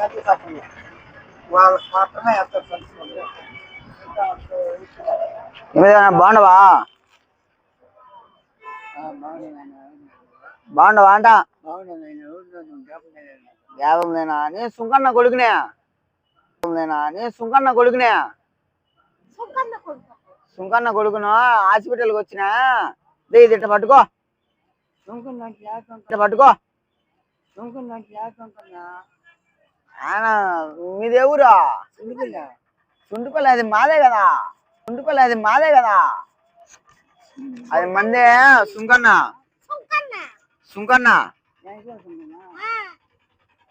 తల్లి తప్పులు వాళ్ళకి మాత్రమే వేస్తారు తెలుసుకోండి ఏమైనా బాగుండవా బాగుండవా అంట యాభై నేనా నేను సుంకన్న కొడుకునే నేనా నేను సుంకన్న కొడుకునే సుంకన్న కొడుకును హాస్పిటల్కి వచ్చినా దే ఇది ఇట్ట పట్టుకో ఇట్ట పట్టుకో ఆయన మీది ఎవరా? చుంటుపల్లి అది మాదే కదా? చుంటుపల్లి అది మాదే కదా? అది మందే సుంకన్న. సుంకన్న.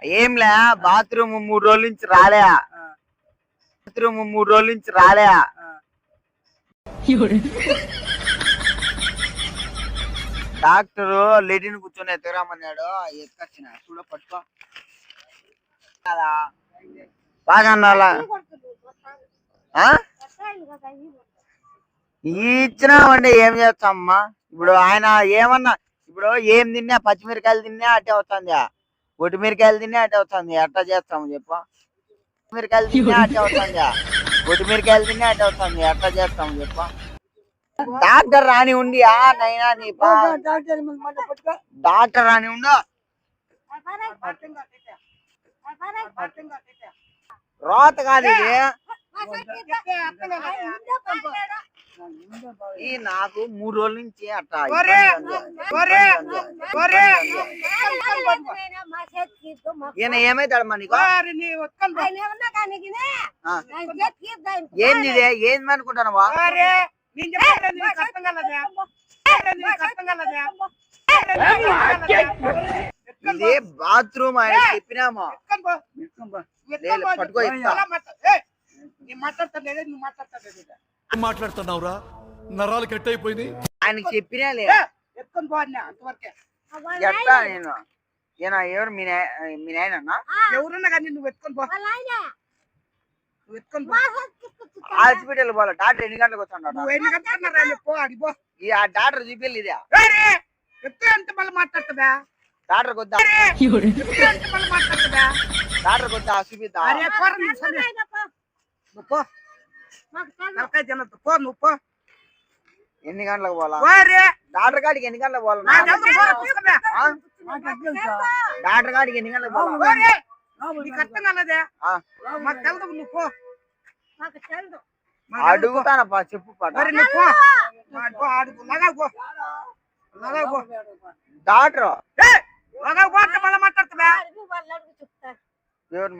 ఏంలే బాత్రూమ్ మూడు రోజుల నుంచి రాలే. బాత్రూమ్ మూడు రోజుల నుంచి రాలే. డాక్టరు లెటిన్ కూర్చొని ఎత్తగరమన్నాడు ఎత్తుకొచ్చిన. చూడ పట్టుకో. బాగా? ఇచ్చినామంటే ఏం చేస్తామమ్మా ఇప్పుడు ఆయన ఏమన్నా ఇప్పుడు ఏం తిన్నా పచ్చిమిరకాయలు తిన్నా అట్టే వస్తుంది ఒటిమిరకాయలు తిన్నా అట్టే వస్తుంది ఎట్లా చేస్తాము చెప్పు మిరకాయలు తిన్నా అట్టే వస్తుంది ఒటిమిరకాయలు తిన్నా అట్టే వస్తుంది ఎట్లా చేస్తాము చెప్పు డాక్టర్ రాని ఉండి ఆ నైనా నీ డాక్టర్ రాని ఉండు రోత కాదు ఇది ఈ నాకు మూడు రోజుల నుంచి అట్లా ఉంది. ఈయన ఏమైతాడమ్మా నీకు. ఏంది ఇది ఏంది అనుకుంటానవా ఇది బాత్రూమ్ ఆయన చెప్పినామా. లేదు, పట్టుకో ఏం మాట్లాడుతున్నావురా? నరాలు కట్ అయిపోయినాయి ఆయనకి చెప్పినా ఎట్లా నేను? ఎవరు మీ నాయ- మీ నాయనన్నా? ఎవరున్నా కానీ నువ్వు ఎత్తుకొని పో. నువ్వు ఎత్తుకొని పో. హాస్పిటల్ పోలే డాక్టర్ ఎన్ని గంటలకు వస్తాడు నువ్వు ఎన్ని కట్టుకున్నారా పో ఈ ఆ డాక్టర్ చూపిల్లి ఇదే. ఏరే, ఎత్తు అంటే మళ్ళీ మాట్లాడుతుందా డాక్టర్ కొద్దా. డాక్టర్ కొద్దా చూపిద్దా పో నువ్వు పో. ఎన్ని గంటలకు పోలా డాక్టర్ కాడికి ఎన్ని గంటలకు పోలా. డాక్టర్ కాడికి ఎన్ని గంటలకు పోలా ఓరే, నీకు అర్థం కాలేదే? ఆ, మాకు తెలదు నువ్వు పో. మాకు తెలదు. అడుగుతానప్పా చెప్పు డాక్టర్ ఏ, లగా పో అంటే మళ్ళీ మాట్లాడుతుందా ఎవరు